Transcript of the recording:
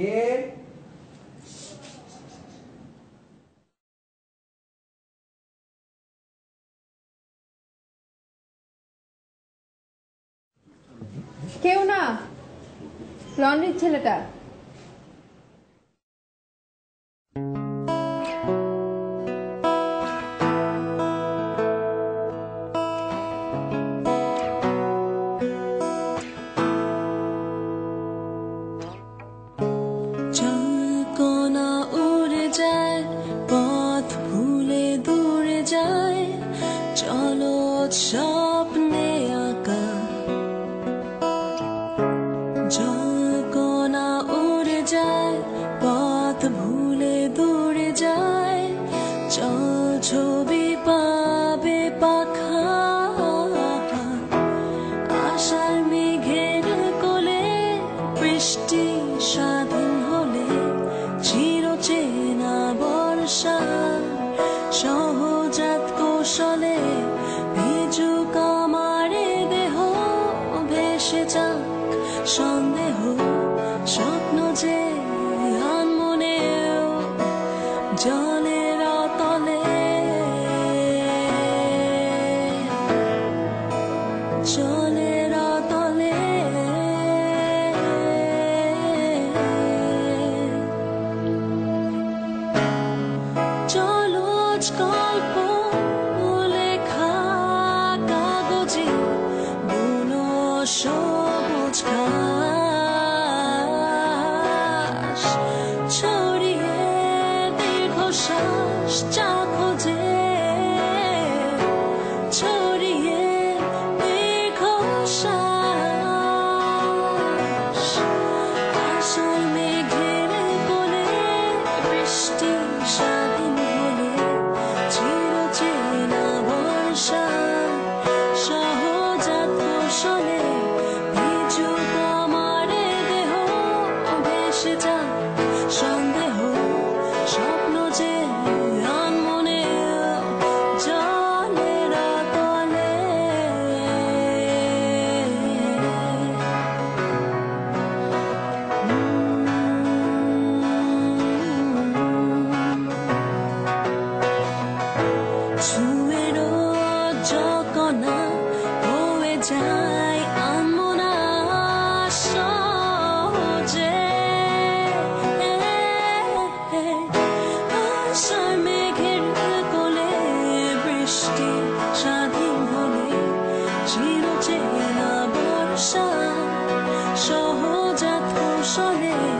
কে? কেউ না। লন্ড্রির ছেলেটা। কোনা চলো স্বপ্নে আঁকা জলকণা উড়ে যায় পথ ভুলে ভেসে যাক সন্দেহ স্বপ্ন যে আনমনেও জলের তলে জলের তলে জলজ গল্প দীর্ঘশ্বাস চা খোঁজে ছুঁয়েরও যকনা যায় বৃষ্টি স্বাধীন হলে চির চেনা বর্ষা সহজাত কৌশলে